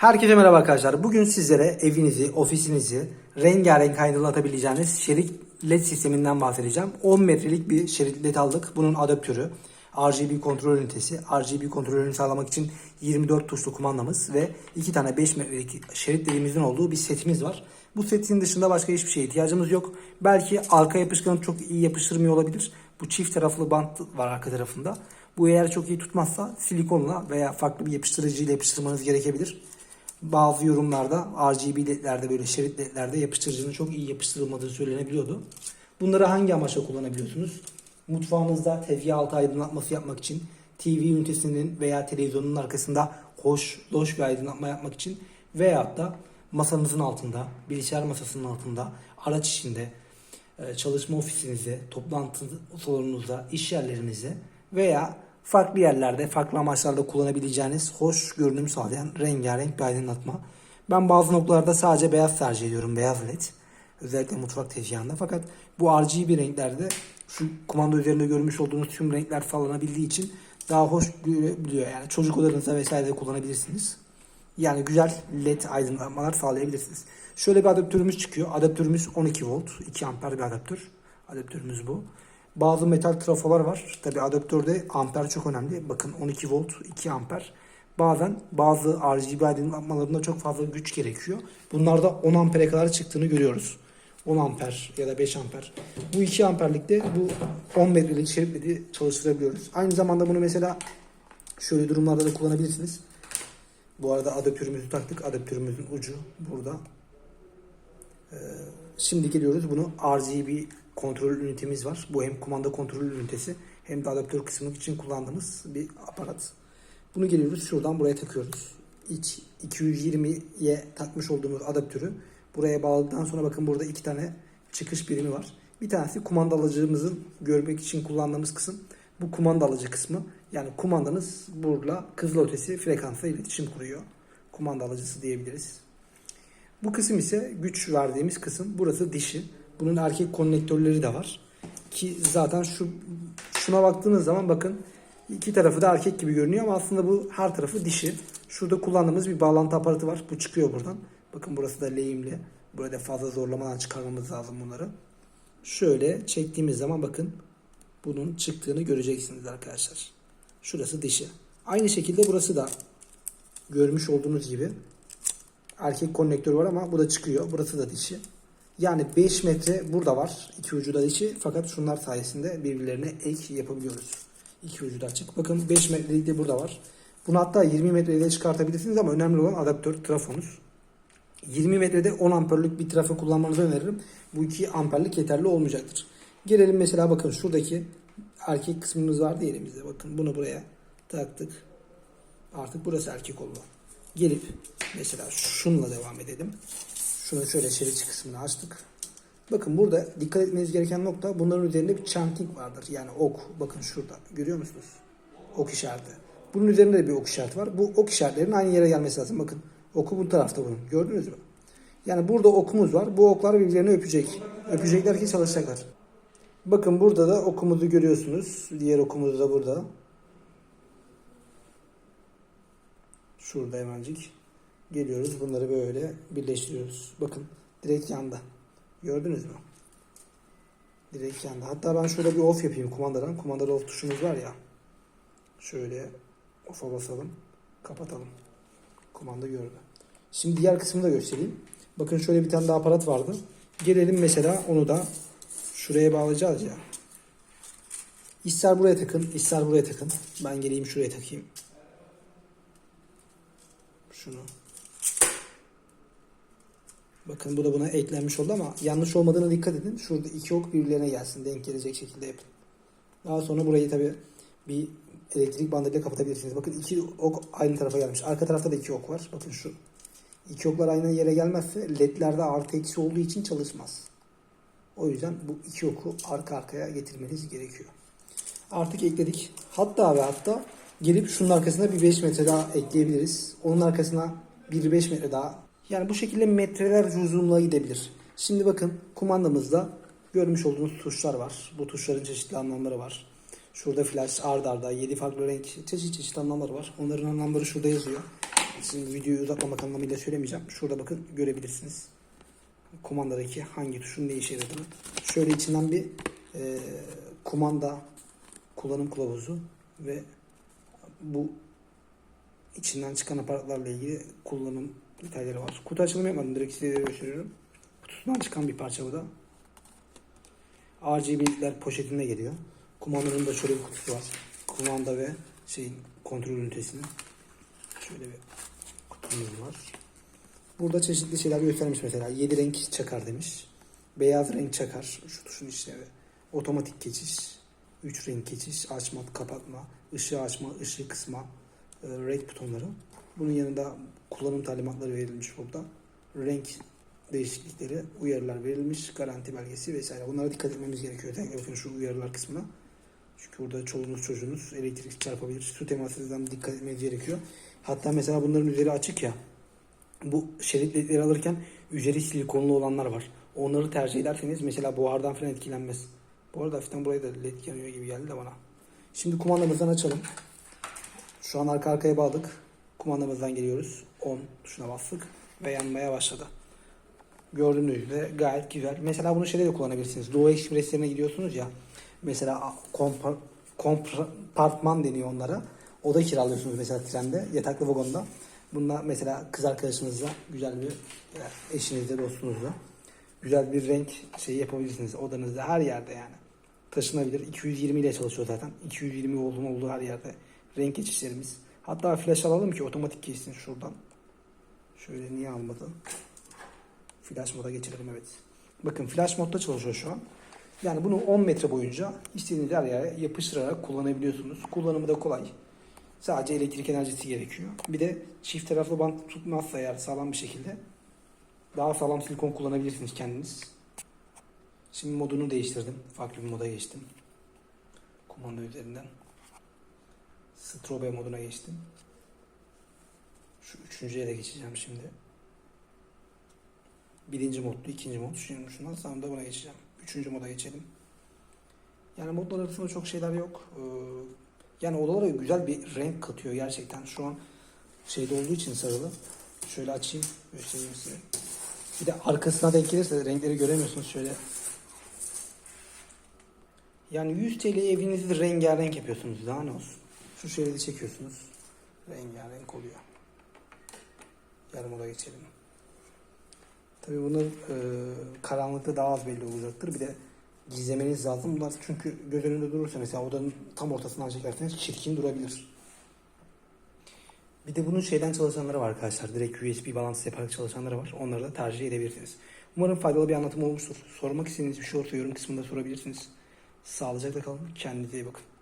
Herkese merhaba arkadaşlar. Bugün sizlere evinizi, ofisinizi rengarenk aydınlatabileceğiniz şerit LED sisteminden bahsedeceğim. 10 metrelik bir şerit LED aldık. Bunun adaptörü, RGB kontrol ünitesi, RGB kontrolünü sağlamak için 24 tuşlu kumandamız ve 2 tane 5 metrelik şerit LED'imizin olduğu bir setimiz var. Bu setin dışında başka hiçbir şeye ihtiyacımız yok. Belki arka yapışkanı çok iyi yapıştırmıyor olabilir. Bu çift taraflı bant var arka tarafında. Bu eğer çok iyi tutmazsa silikonla veya farklı bir yapıştırıcıyla yapıştırmanız gerekebilir. Bazı yorumlarda RGB ledlerde böyle şerit ledlerde yapıştırıcının çok iyi yapıştırılmadığı söylenebiliyordu. Bunları hangi amaçla kullanabiliyorsunuz? Mutfağınızda tezgah altı aydınlatması yapmak için, TV ünitesinin veya televizyonun arkasında hoş, loş bir aydınlatma yapmak için veyahut da masanızın altında, bilgisayar masasının altında, araç içinde, e, çalışma ofisinizde, toplantı salonunuzda, iş yerlerinizde veya farklı yerlerde, farklı amaçlarda kullanabileceğiniz hoş görünüm sağlayan rengarenk bir aydınlatma. Ben bazı noktalarda sadece beyaz tercih ediyorum, beyaz led. Özellikle mutfak tezgahında. Fakat bu RGB renklerde şu kumanda üzerinde görmüş olduğunuz tüm renkler sağlanabildiği için daha hoş görebiliyor. Yani çocuk odanızda vesaire de kullanabilirsiniz. Yani güzel led aydınlatmalar sağlayabilirsiniz. Şöyle bir adaptörümüz çıkıyor. Adaptörümüz 12 volt, 2 amper bir adaptör. Adaptörümüz bu. Bazı metal trafolar var. Tabi adaptörde amper çok önemli. Bakın 12 volt, 2 amper. Bazen bazı RGB aydınlatmalarında çok fazla güç gerekiyor. Bunlarda 10 ampere kadar çıktığını görüyoruz. 10 amper ya da 5 amper. Bu 2 amperlikte bu 10 metrelik şeritledi çalıştırabiliyoruz. Aynı zamanda bunu mesela şöyle durumlarda da kullanabilirsiniz. Bu arada adaptörümüzü taktık. Adaptörümüzün ucu burada. Ee, şimdi geliyoruz. Bunu RGB kontrol ünitemiz var. Bu hem kumanda kontrol ünitesi hem de adaptör kısmı için kullandığımız bir aparat. Bunu geliyoruz şuradan buraya takıyoruz. İç 220'ye takmış olduğumuz adaptörü buraya bağladıktan sonra bakın burada iki tane çıkış birimi var. Bir tanesi kumanda alıcımızın görmek için kullandığımız kısım. Bu kumanda alıcı kısmı. Yani kumandanız burada kızılötesi frekansla iletişim kuruyor. Kumanda alıcısı diyebiliriz. Bu kısım ise güç verdiğimiz kısım. Burası dişi. Bunun erkek konnektörleri de var. Ki zaten şu şuna baktığınız zaman bakın iki tarafı da erkek gibi görünüyor ama aslında bu her tarafı dişi. Şurada kullandığımız bir bağlantı aparatı var. Bu çıkıyor buradan. Bakın burası da lehimli. Burada fazla zorlamadan çıkarmamız lazım bunları. Şöyle çektiğimiz zaman bakın bunun çıktığını göreceksiniz arkadaşlar. Şurası dişi. Aynı şekilde burası da görmüş olduğunuz gibi erkek konnektör var ama bu da çıkıyor. Burası da dişi. Yani 5 metre burada var. İki ucu da dişi. Fakat şunlar sayesinde birbirlerine ek yapabiliyoruz. İki ucu da açık. Bakın 5 metrelik de burada var. Bunu hatta 20 metreye de çıkartabilirsiniz ama önemli olan adaptör trafonuz. 20 metrede 10 amperlik bir trafo kullanmanızı öneririm. Bu 2 amperlik yeterli olmayacaktır. Gelelim mesela bakın şuradaki erkek kısmımız vardı elimizde. Bakın bunu buraya taktık. Artık burası erkek oldu. Gelip mesela şunla devam edelim. Şunu şöyle şerit kısmını açtık. Bakın burada dikkat etmeniz gereken nokta bunların üzerinde bir chanting vardır. Yani ok. Bakın şurada. Görüyor musunuz? Ok işareti. Bunun üzerinde de bir ok işareti var. Bu ok işaretlerinin aynı yere gelmesi lazım. Bakın oku bu tarafta bunun. Gördünüz mü? Yani burada okumuz var. Bu oklar birbirlerini öpecek. Öpecekler ki çalışacaklar. Bakın burada da okumuzu görüyorsunuz. Diğer okumuz da burada. Şurada hemencik. Geliyoruz. Bunları böyle birleştiriyoruz. Bakın direkt yanda. Gördünüz mü? Direkt yanda. Hatta ben şöyle bir off yapayım kumandadan. Kumandada off tuşumuz var ya. Şöyle off'a basalım. Kapatalım. Kumanda gördü. Şimdi diğer kısmını da göstereyim. Bakın şöyle bir tane daha aparat vardı. Gelelim mesela onu da şuraya bağlayacağız ya. İster buraya takın, ister buraya takın. Ben geleyim şuraya takayım. Şunu. Bakın bu da buna eklenmiş oldu ama yanlış olmadığına dikkat edin. Şurada iki ok birbirlerine gelsin. Denk gelecek şekilde yapın. Daha sonra burayı tabi bir elektrik bandıyla kapatabilirsiniz. Bakın iki ok aynı tarafa gelmiş. Arka tarafta da iki ok var. Bakın şu. İki oklar aynı yere gelmezse ledlerde artı eksi olduğu için çalışmaz. O yüzden bu iki oku arka arkaya getirmeniz gerekiyor. Artık ekledik. Hatta ve hatta gelip şunun arkasına bir 5 metre daha ekleyebiliriz. Onun arkasına bir 5 metre daha. Yani bu şekilde metreler uzunluğa gidebilir. Şimdi bakın kumandamızda görmüş olduğunuz tuşlar var. Bu tuşların çeşitli anlamları var. Şurada flash ard arda 7 farklı renk çeşit çeşit anlamları var. Onların anlamları şurada yazıyor. Şimdi videoyu uzatmamak anlamıyla söylemeyeceğim. Şurada bakın görebilirsiniz. Kumandadaki hangi tuşun ne işe yaradığını. Şöyle içinden bir e, kumanda kullanım kılavuzu ve bu içinden çıkan aparatlarla ilgili kullanım detayları var. Kutu açılımı yapmadım. Direkt size gösteriyorum. Kutusundan çıkan bir parça bu da. RGB'ler poşetinde geliyor. Kumandanın da şöyle bir kutusu var. Kumanda ve şeyin kontrol ünitesinin. Şöyle bir kutumuz var. Burada çeşitli şeyler göstermiş mesela. 7 renk çakar demiş. Beyaz renk çakar. Şu tuşun işlevi. Otomatik geçiş. 3 renk geçiş. Açma, kapatma. ışığı açma, ışığı kısma. e, Red butonları. Bunun yanında kullanım talimatları verilmiş burada. Renk değişiklikleri, uyarılar verilmiş. Garanti belgesi vesaire. Bunlara dikkat etmemiz gerekiyor. Bakın şu uyarılar kısmına. Çünkü burada çoluğunuz çocuğunuz elektrik çarpabilir. Su temasından dikkat etmeniz gerekiyor. Hatta mesela bunların üzeri açık ya. Bu şerit ledleri alırken üzeri silikonlu olanlar var. Onları tercih ederseniz mesela buhardan falan etkilenmez. Bu arada hafiften buraya da led yanıyor gibi geldi de bana. Şimdi kumandamızdan açalım. Şu an arka arkaya bağladık. Kumandamızdan geliyoruz. 10 tuşuna bastık ve yanmaya başladı. Gördüğünüz üzere gayet güzel. Mesela bunu şeyde de kullanabilirsiniz. Doğu Ekspreslerine gidiyorsunuz ya. Mesela kompar, kompartman deniyor onlara. Oda kiralıyorsunuz mesela trende, yataklı vagonda. Bununla mesela kız arkadaşınızla, güzel bir ya eşinizle, dostunuzla güzel bir renk şeyi yapabilirsiniz odanızda her yerde yani. Taşınabilir. 220 ile çalışıyor zaten. 220 olduğum olduğu her yerde renk geçişlerimiz. Hatta flash alalım ki otomatik geçsin şuradan. Şöyle niye almadı? Flash moda geçirelim evet. Bakın flash modda çalışıyor şu an. Yani bunu 10 metre boyunca istediğiniz her yere yapıştırarak kullanabiliyorsunuz. Kullanımı da kolay. Sadece elektrik enerjisi gerekiyor. Bir de çift taraflı bant tutmazsa eğer sağlam bir şekilde daha sağlam silikon kullanabilirsiniz kendiniz. Şimdi modunu değiştirdim. Farklı bir moda geçtim. Kumanda üzerinden. Strobe moduna geçtim. Şu üçüncüye de geçeceğim şimdi. Birinci modlu, ikinci mod. Şimdi şundan sonra da buna geçeceğim. Üçüncü moda geçelim. Yani modlar arasında çok şeyler yok. Ee, yani odalara güzel bir renk katıyor gerçekten. Şu an şeyde olduğu için sarılı. Şöyle açayım, göstereyim size. Bir de arkasına denk gelirse renkleri göremiyorsunuz şöyle. Yani 100 TL evinizi rengarenk yapıyorsunuz daha ne olsun. Şu şeridi çekiyorsunuz. Rengarenk oluyor. Yarım oda geçelim. Tabii bunun e, karanlıkta daha az belli olacaktır. Bir de gizlemeniz lazım. Bunlar çünkü göz önünde durursa mesela odanın tam ortasından çekerseniz çirkin durabilir. Bir de bunun şeyden çalışanları var arkadaşlar. Direkt USB bağlantısı yaparak çalışanları var. Onları da tercih edebilirsiniz. Umarım faydalı bir anlatım olmuştur. Sormak istediğiniz bir şey olursa yorum kısmında sorabilirsiniz. Sağlıcakla kalın. Kendinize iyi bakın.